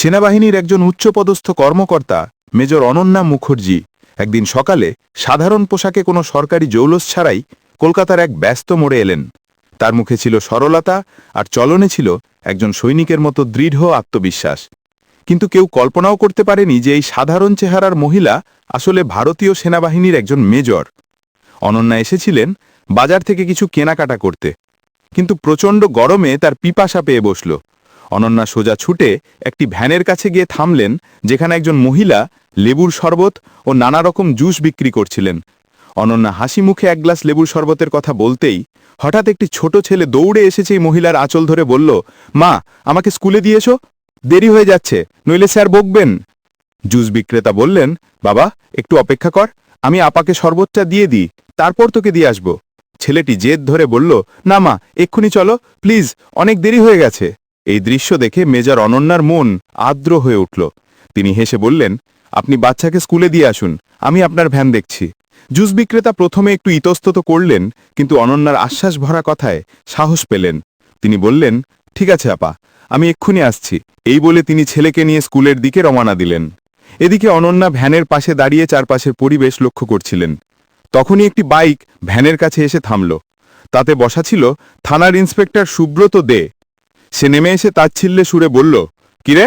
সেনাবাহিনীর একজন উচ্চপদস্থ কর্মকর্তা, মেজর অনন্যা মুখার্জি, একদিন সকালে সাধারণ পোশাকে কোনো সরকারি জৌলস ছাড়াই কলকাতার এক ব্যস্ত মোড়ে এলেন। তার মুখে ছিল সরলতা আর চলনে ছিল একজন সৈনিকের মতো দৃঢ় আত্মবিশ্বাস। কিন্তু কেউ কল্পনাও করতে পারেনি যে এই সাধারণ চেহারার মহিলা আসলে ভারতীয় সেনাবাহিনীর একজন মেজর। অনন্যা এসেছিলেন বাজার থেকে কিছু কেনাকাটা করতে। কিন্তু প্রচণ্ড গরমে তার পিপাসা পেয়ে বসল। অনন্যা সোজা ছুটে একটি ভ্যানের কাছে গিয়ে থামলেন, যেখানে একজন মহিলা লেবুর শরবত ও নানা রকম জুস বিক্রি করছিলেন। অনন্যা হাসি মুখে এক গ্লাস লেবুর শরবতের কথা বলতেই হঠাৎ একটি ছোট ছেলে দৌড়ে এসেছে এই মহিলার আঁচল ধরে বলল, মা, আমাকে স্কুলে দিয়েছ দেরি হয়ে যাচ্ছে, নইলে স্যার বকবেন। জুস বিক্রেতা বললেন, বাবা, একটু অপেক্ষা কর, আমি আপাকে শরবতটা দিয়ে দিই, তারপর তোকে দিয়ে আসব। ছেলেটি জেদ ধরে বলল, না মা, এক্ষুনি চলো, প্লিজ, অনেক দেরি হয়ে গেছে। এই দৃশ্য দেখে মেজর অনন্যার মন আর্দ্র হয়ে উঠল। তিনি হেসে বললেন, আপনি বাচ্চাকে স্কুলে দিয়ে আসুন, আমি আপনার ভ্যান দেখছি। জুস বিক্রেতা প্রথমে একটু ইতস্তত করলেন, কিন্তু অনন্যার আশ্বাস ভরা কথায় সাহস পেলেন। তিনি বললেন, ঠিক আছে, আপা, আমি এক্ষুনি আসছি। এই বলে তিনি ছেলেকে নিয়ে স্কুলের দিকে রওনা দিলেন। এদিকে অনন্যা ভ্যানের পাশে দাঁড়িয়ে চারপাশের পরিবেশ লক্ষ্য করছিলেন। তখনই একটি বাইক ভ্যানের কাছে এসে থামল। তাতে বসা ছিল থানার ইন্সপেক্টর সুব্রত দে। সে নেমে এসে তার তাচ্ছিল্যে সুরে বলল, কিরে,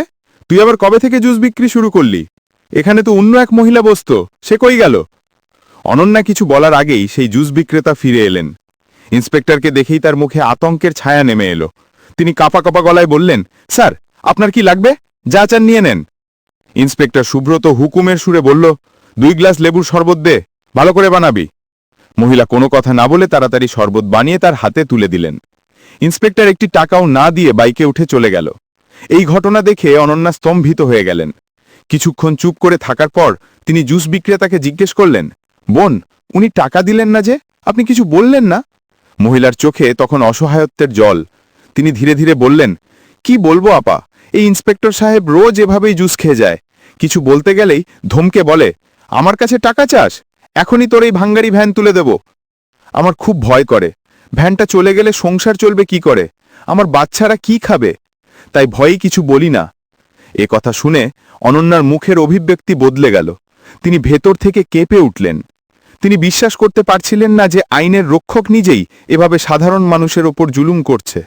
তুই আবার কবে থেকে জুস বিক্রি শুরু করলি? এখানে তো অন্য এক মহিলা বসত, সে কই গেল? অনন্যা কিছু বলার আগেই সেই জুস বিক্রেতা ফিরে এলেন। ইন্সপেক্টরকে দেখেই তার মুখে আতঙ্কের ছায়া নেমে এলো। তিনি কাঁপা কাঁপা গলায় বললেন, স্যার, আপনার কি লাগবে? যা চান নিয়ে নেন। ইন্সপেক্টর সুব্রত হুকুমের সুরে বলল, দুই গ্লাস লেবুর শরবত দে, ভালো করে বানাবি। মহিলা কোনো কথা না বলে তাড়াতাড়ি শরবত বানিয়ে তার হাতে তুলে দিলেন। ইন্সপেক্টর একটি টাকাও না দিয়ে বাইকে উঠে চলে গেল। এই ঘটনা দেখে অনন্যা স্তম্ভিত হয়ে গেলেন। কিছুক্ষণ চুপ করে থাকার পর তিনি জুস বিক্রেতাকে জিজ্ঞেস করলেন, বোন, উনি টাকা দিলেন না যে? আপনি কিছু বললেন না? মহিলার চোখে তখন অসহায়ত্বের জল। তিনি ধীরে ধীরে বললেন, কি বলব আপা? এই ইন্সপেক্টর সাহেব রোজ এভাবেই জুস খেয়ে যায়। কিছু বলতে গেলেই ধমকে বলে, আমার কাছে টাকা চাস? এখনই তোর এই ভাঙ্গারি ভ্যান তুলে দেব। আমার খুব ভয় করে। ভ্যানটা চলে গেলে সংসার চলবে কি করে? আমার বাচ্চারা কি খাবে? তাই ভয়েই কিছু বলি না। এ কথা শুনে অনন্যার মুখের অভিব্যক্তি বদলে গেল। তিনি ভেতর থেকে কেঁপে উঠলেন। তিনি বিশ্বাস করতে পারছিলেন না যে আইনের রক্ষক নিজেই এভাবে সাধারণ মানুষের ওপর জুলুম করছে।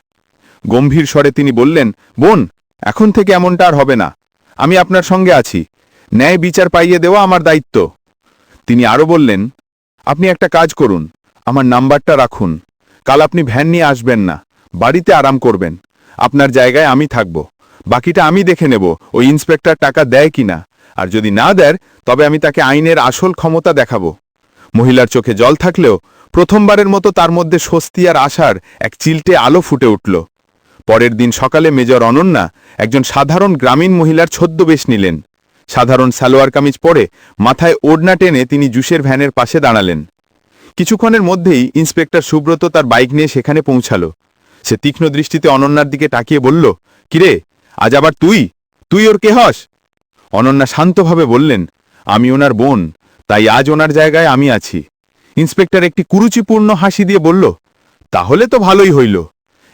গম্ভীর স্বরে তিনি বললেন, বোন, এখন থেকে এমনটা আর হবে না। আমি আপনার সঙ্গে আছি। ন্যায় বিচার পাইয়ে দেওয়া আমার দায়িত্ব। তিনি আরও বললেন, আপনি একটা কাজ করুন। আমার নাম্বারটা রাখুন। কাল আপনি ভ্যান নিয়ে আসবেন না। বাড়িতে আরাম করবেন। আপনার জায়গায় আমি থাকব। বাকিটা আমি দেখে নেব, ওই ইন্সপেক্টর টাকা দেয় কিনা আর যদি না দেয় তবে আমি তাকে আইনের আসল ক্ষমতা দেখাবো। মহিলার চোখে জল থাকলেও প্রথমবারের মতো তার মধ্যে স্বস্তি আর আশার এক চিলটে আলো ফুটে উঠল। পরের দিন সকালে মেজর অনন্যা একজন সাধারণ গ্রামীণ মহিলার ছদ্মবেশ নিলেন। সাধারণ সালোয়ার কামিজ পরে মাথায় ওড়না টেনে তিনি জুসের ভ্যানের পাশে দাঁড়ালেন। কিছুক্ষণের মধ্যেই ইন্সপেক্টর সুব্রত তার বাইক নিয়ে সেখানে পৌঁছালো। সে তীক্ষ্ণ দৃষ্টিতে অনন্যার দিকে তাকিয়ে বলল, কিরে, আজ আবার তুই? তুই ওর কে হস? অনন্যা শান্তভাবে বললেন, আমি ওনার বোন, তাই আজ ওনার জায়গায় আমি আছি। ইন্সপেক্টর একটি কুরুচিপূর্ণ হাসি দিয়ে বলল, তাহলে তো ভালোই হইল।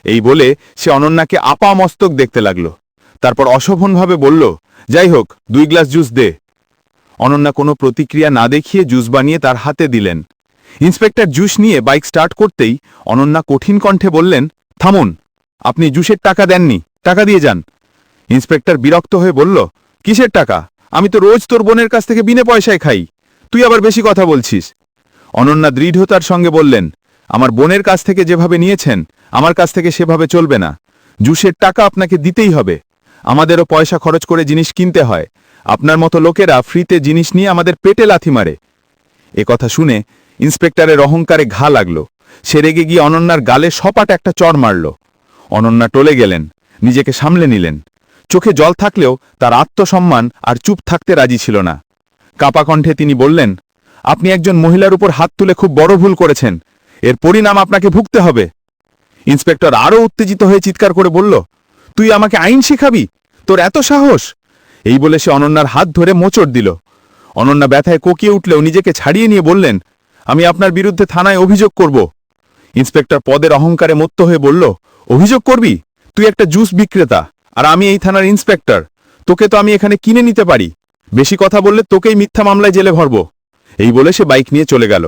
এই বলে সে অনন্যাকে আপা মস্তক দেখতে লাগল। তারপর অশোভনভাবে বলল, যাই হোক, দুই গ্লাস জুস দে। অনন্যা কোনো প্রতিক্রিয়া না দেখিয়ে জুস বানিয়ে তার হাতে দিলেন। ইন্সপেক্টর জুস নিয়ে বাইক স্টার্ট করতেই অনন্যা কঠিন কণ্ঠে বললেন, থামুন, আপনি জুসের টাকা দেননি, টাকা দিয়ে যান। ইন্সপেক্টর বিরক্ত হয়ে বলল, কিসের টাকা? আমি তো রোজ তোর বোনের কাছ থেকে বিনে পয়সায় খাই, তুই আবার বেশি কথা বলছিস। অনন্যা দৃঢ়তার সঙ্গে বললেন, আমার বোনের কাছ থেকে যেভাবে নিয়েছেন, আমার কাছ থেকে সেভাবে চলবে না। জুসের টাকা আপনাকে দিতেই হবে। আমাদেরও পয়সা খরচ করে জিনিস কিনতে হয়। আপনার মতো লোকেরা ফ্রিতে জিনিস নিয়ে আমাদের পেটে লাথি মারে। কথা শুনে ইন্সপেক্টরের অহংকারে ঘা লাগল। সে রেগে গিয়ে অনন্যার গালে সপাট একটা চড় মারল। অনন্যা টলে গেলেন, নিজেকে সামলে নিলেন। চোখে জল থাকলেও তার আত্মসম্মান আর চুপ থাকতে রাজি ছিল না। কাপা কণ্ঠে তিনি বললেন, আপনি একজন মহিলার উপর হাত তুলে খুব বড় ভুল করেছেন। এর পরিণাম আপনাকে ভুগতে হবে। ইন্সপেক্টর আরও উত্তেজিত হয়ে চিৎকার করে বলল, তুই আমাকে আইন শিখাবি? তোর এত সাহস? এই বলে সে অনন্যার হাত ধরে মোচড় দিল। অনন্যা ব্যথায় কোকিয়ে উঠলেও নিজেকে ছাড়িয়ে নিয়ে বললেন আমি আপনার বিরুদ্ধে থানায় অভিযোগ করব। ইন্সপেক্টর পদের অহংকারে মত্ত হয়ে বলল, অভিযোগ করবি? তুই একটা জুস বিক্রেতা, আর আমি এই থানার ইন্সপেক্টর। তোকে তো আমি এখানে কিনে নিতে পারি। বেশি কথা বললে তোকেই মিথ্যা মামলায় জেলে ভরব। এই বলে সে বাইক নিয়ে চলে গেল।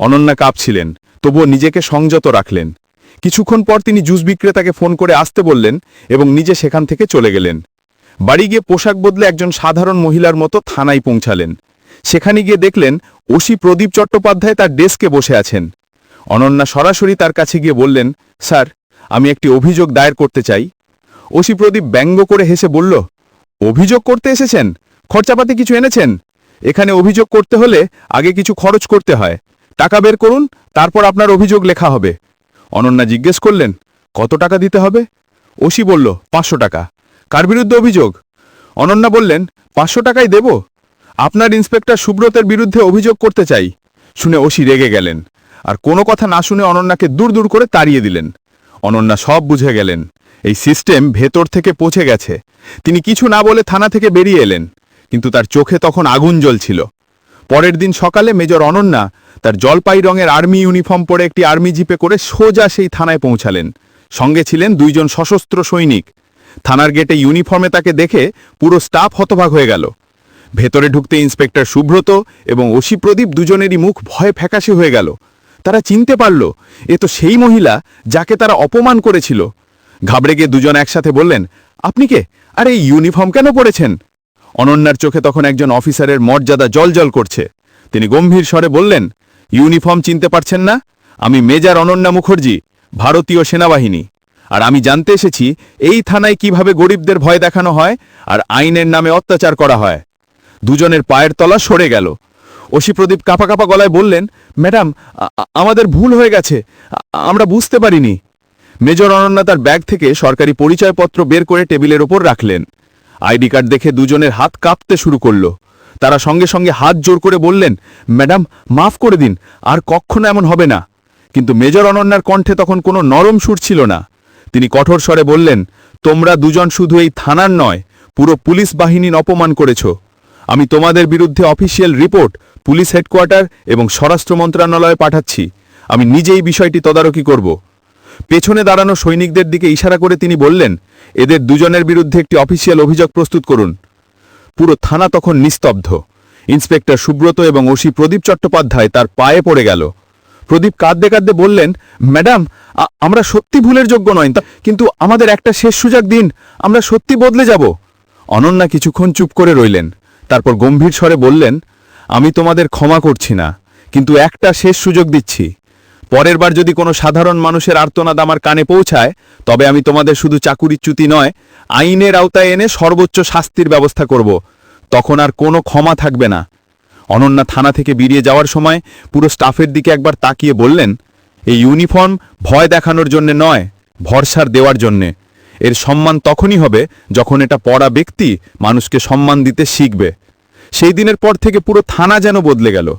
অনন্যা কাঁপছিলেন, তবুও নিজেকে সংযত রাখলেন। কিছুক্ষণ পর তিনি জুস বিক্রেতাকে ফোন করে আসতে বললেন এবং নিজে সেখান থেকে চলে গেলেন। বাড়ি গিয়ে পোশাক বদলে একজন সাধারণ মহিলার মতো থানায় পৌঁছালেন। সেখানে গিয়ে দেখলেন ওসি প্রদীপ চট্টোপাধ্যায় তার ডেস্কে বসে আছেন। অনন্যা সরাসরি তার কাছে গিয়ে বললেন, স্যার, আমি একটি অভিযোগ দায়ের করতে চাই। ওসি প্রদীপ ব্যঙ্গ করে হেসে বলল, অভিযোগ করতে এসেছেন? খরচাপাতি কিছু এনেছেন? এখানে অভিযোগ করতে হলে আগে কিছু খরচ করতে হয়। টাকা বের করুন, তারপর আপনার অভিযোগ লেখা হবে। অনন্যা জিজ্ঞেস করলেন, কত টাকা দিতে হবে? ওসি বলল, পাঁচশো টাকা। কার বিরুদ্ধে অভিযোগ? অনন্যা বললেন, পাঁচশো টাকাই দেব। আপনার ইন্সপেক্টর সুব্রতের বিরুদ্ধে অভিযোগ করতে চাই। শুনে ওসি রেগে গেলেন। আর কোনো কথা না শুনে অনন্যাকে দূর দূর করে তাড়িয়ে দিলেন। অনন্যা সব বুঝে গেলেন। এই সিস্টেম ভেতর থেকে পৌঁছে গেছে। তিনি কিছু না বলে থানা থেকে বেরিয়ে এলেন। কিন্তু তার চোখে তখন আগুন জ্বলছিল। পরের দিন সকালে মেজর অনন্যা তার জলপাই রঙের আর্মি ইউনিফর্ম পরে একটি আর্মি জিপে করে সোজা সেই থানায় পৌঁছালেন। সঙ্গে ছিলেন দুইজন সশস্ত্র সৈনিক। থানার গেটে ইউনিফর্মে তাকে দেখে পুরো স্টাফ হতভাগ হয়ে গেল। ভেতরে ঢুকতে ইন্সপেক্টর সুব্রত এবং ওসি প্রদীপ দুজনেরই মুখ ভয়ে ফ্যাকাশে হয়ে গেল। তারা চিনতে পারল, এ তো সেই মহিলা যাকে তারা অপমান করেছিল। ঘাবড়ে গিয়ে দুজন একসাথে বললেন, আপনি কে? আর এই ইউনিফর্ম কেন পরেছেন? অনন্যার চোখে তখন একজন অফিসারের মর্যাদা জলজল করছে। তিনি গম্ভীর স্বরে বললেন, ইউনিফর্ম চিনতে পারছেন না? আমি মেজর অনন্যা মুখার্জি, ভারতীয় সেনাবাহিনী। আর আমি জানতে এসেছি, এই থানায় কীভাবে গরিবদের ভয় দেখানো হয়, আর আইনের নামে অত্যাচার করা হয়। দুজনের পায়ের তলা সরে গেল। ওসি প্রদীপ কাপা কাপা গলায় বললেন, ম্যাডাম আমাদের ভুল হয়ে গেছে। আমরা বুঝতে পারিনি। মেজর অনন্যা তার ব্যাগ থেকে সরকারি পরিচয়পত্র বের করে টেবিলের ওপর রাখলেন। আইডি কার্ড দেখে দুজনের হাত কাঁপতে শুরু করল। তারা সঙ্গে সঙ্গে হাত জোর করে বললেন, ম্যাডাম, মাফ করে দিন, আর কখনো এমন হবে না। কিন্তু মেজর অনন্যার কণ্ঠে তখন কোনো নরম সুর ছিল না। তিনি কঠোর স্বরে বললেন, তোমরা দুজন শুধু এই থানার নয়, পুরো পুলিশ বাহিনীর অপমান করেছ। আমি তোমাদের বিরুদ্ধে অফিসিয়াল রিপোর্ট, পুলিশ হেডকোয়ার্টার এবং স্বরাষ্ট্র মন্ত্রণালয়ে পাঠাচ্ছি। আমি নিজেই বিষয়টি তদারকি করব। পেছনে দাঁড়ানো সৈনিকদের দিকে ইশারা করে তিনি বললেন, এদের দুজনের বিরুদ্ধে একটি অফিসিয়াল অভিযোগ প্রস্তুত করুন। পুরো থানা তখন নিস্তব্ধ। ইন্সপেক্টর সুব্রত এবং ওসি প্রদীপ চট্টোপাধ্যায় তার পায়ে পড়ে গেল। প্রদীপ কাঁদতে কাঁদতে বললেন, ম্যাডাম আমরা সত্যি ভুলের যোগ্য নয় কিন্তু আমাদের একটা শেষ সুযোগ দিন, আমরা সত্যি বদলে যাব। অনন্যা কিছুক্ষণ চুপ করে রইলেন। তারপর গম্ভীর স্বরে বললেন, আমি তোমাদের ক্ষমা করছি না, কিন্তু একটা শেষ সুযোগ দিচ্ছি। পরের বার যদি কোনো সাধারণ মানুষের আর্তনাদ আমার কানে পৌঁছায়, তবে আমি তোমাদের শুধু চাকুরিচ্যুতি নয়, আইনের আওতায় এনে সর্বোচ্চ শাস্তির ব্যবস্থা করব। তখন আর কোনো ক্ষমা থাকবে না। অনন্যা থানা থেকে বেরিয়ে যাওয়ার সময় পুরো স্টাফের দিকে একবার তাকিয়ে বললেন, এই ইউনিফর্ম ভয় দেখানোর জন্যে নয়, ভরসার দেওয়ার জন্যে। এর সম্মান তখনই হবে যখন এটা পড়া ব্যক্তি মানুষকে সম্মান দিতে শিখবে। সেই দিনের পর থেকে পুরো থানা যেন বদলে গেল।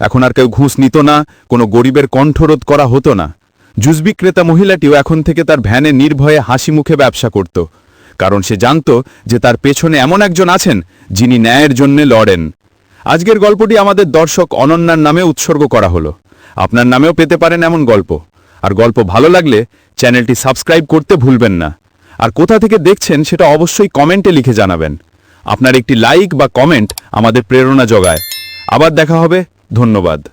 এখন আর কেউ ঘুষ নিত না, কোনো গরিবের কণ্ঠরোধ করা হতো না। জুস বিক্রেতা মহিলাটিও এখন থেকে তার ভ্যানে নির্ভয়ে হাসি মুখে ব্যবসা করত। কারণ সে জানত যে তার পেছনে এমন একজন আছেন যিনি ন্যায়ের জন্য লড়েন। আজকের গল্পটি আমাদের দর্শক অনন্যার নামে উৎসর্গ করা হলো। আপনার নামেও পেতে পারেন এমন গল্প। আর গল্প ভালো লাগলে চ্যানেলটি সাবস্ক্রাইব করতে ভুলবেন না। আর কোথা থেকে দেখছেন সেটা অবশ্যই কমেন্টে লিখে জানাবেন। আপনার একটি লাইক বা কমেন্ট আমাদের প্রেরণা জোগায়। আবার দেখা হবে ধন্যবাদ।